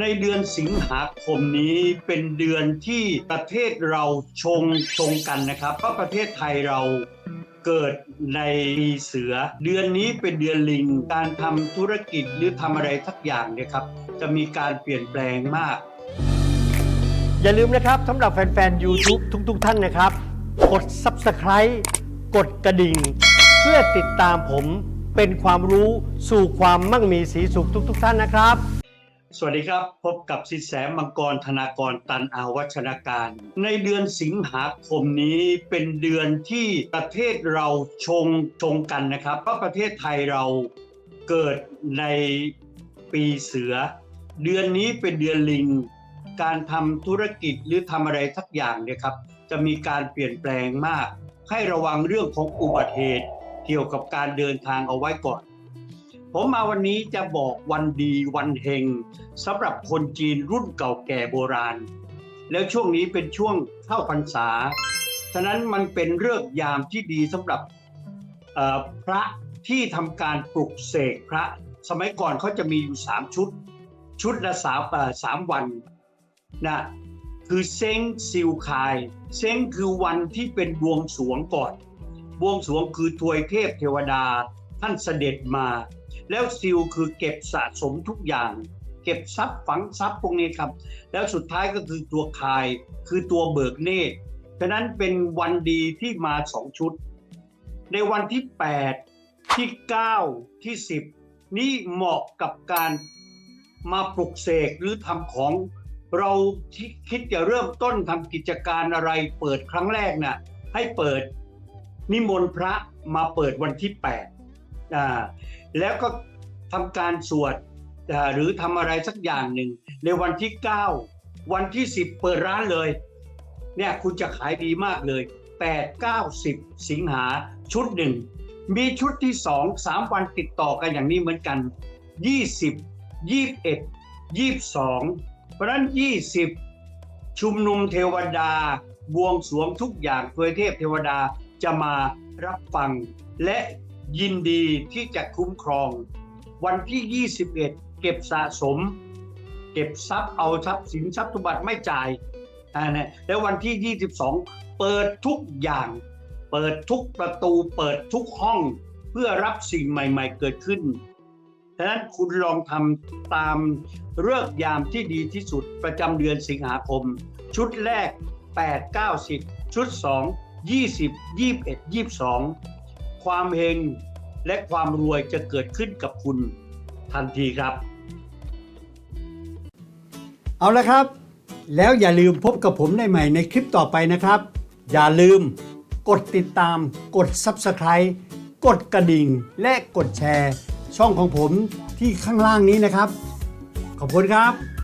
ในเดือนสิงหาคมนี้เป็นเดือนที่ประเทศเราชงชงกันนะครับ เพราะประเทศไทยเราเกิดในปีเสือ เดือนนี้เป็นเดือนลิง การทำธุรกิจหรือทำอะไรสักอย่างเนี่ยครับ จะมีการเปลี่ยนแปลงมาก อย่าลืมนะครับสำหรับแฟนๆ YouTube ทุกๆ ท่านนะครับ กด Subscribe กดกระดิ่ง เพื่อติดตามผมเป็นความรู้สู่ความมั่งมีสีสุขทุก ๆ ท่านนะครับ สวัสดีครับ พบกับสินแสมังกรธนากรตันอาวัชนาการ ในเดือนสิงหาคมนี้เป็นเดือนที่ประเทศเราชงชงกันนะครับเพราะประเทศไทยเราเกิดในปีเสือ เดือนนี้เป็นเดือนลิง การทำธุรกิจหรือทำอะไรสักอย่างเนี่ยครับ จะมีการเปลี่ยนแปลงมาก ให้ระวังเรื่องของอุบัติเหตุ เกี่ยวกับการเดินทางเอาไว้ก่อน ผมมาวันนี้จะบอกวันดีวันเฮงสำหรับคนจีนรุ่นเก่าแก่โบราณ แล้วช่วงนี้เป็นช่วงเข้าพรรษา ฉะนั้นมันเป็นเรื่องยามที่ดีสำหรับพระที่ทำการปลุกเสกพระ สมัยก่อนเขาจะมีอยู่สามชุด ชุดละสามสามวันนะคือเซ้งซิวคาย เซ้งคือวันที่เป็นบวงสวงก่อน บวงสวงคือทวยเทพเทวดา ท่านเสด็จมา แล้วซิลคือเก็บสะสมทุกอย่าง เก็บทรัพย์ฝังทรัพย์พวกนี้ครับ แล้วสุดท้ายก็คือตัวคายคือตัวเบิกเนตรฉะนั้นเป็นวันดีที่มาสองชุด ในวันที่ 8 ที่ 9 ที่ 10 นี่เหมาะกับการมาปลุกเสกหรือทำของเราที่คิดจะเริ่มต้นทำกิจการอะไรเปิดครั้งแรกน่ะให้เปิดนิมนต์พระมาเปิดวันที่ 8 แล้วก็ทำการสวดอ่าหรือทำอะไรสักอย่างหนึ่ง ในวันที่ 9 วันที่ 10 เปิดร้านเลย เนี่ยคุณจะขายดีมากเลย 8 9 10 สิงหาชุดหนึ่ง มีชุดที่ 2 3 วันติดต่อกันอย่างนี้เหมือนกัน 20 21 22 เพราะนั้น 20 ชุมนุมเทวดาบวงสวงทุกอย่างเพื่อเทพเทวดาจะมารับฟังและ ยินดีที่จะคุ้มครอง วันที่ 21 เก็บสะสม เก็บทรัพย์เอาทรัพย์สินทรัพย์สมบัติไม่จ่ายอ่านี่ยแล้ววันที่ 22 เปิดทุกอย่าง เปิดทุกประตู เปิดทุกห้องเพื่อรับสิ่งใหม่ ๆ เกิดขึ้นฉะนั้นคุณลองทำตามเลือกยามที่ดีที่สุดประจำเดือนสิงหาคม ชุดแรก 8 9 10 ชุด 2 20 21 22 ความเฮงและความรวยจะเกิดขึ้นกับคุณทันทีครับ เอาละครับ แล้วอย่าลืมพบกับผมได้ใหม่ในคลิปต่อไปนะครับ อย่าลืมกดติดตาม กด Subscribe กดกระดิ่ง และกดแชร์ ช่องของผมที่ข้างล่างนี้นะครับ ขอบคุณครับ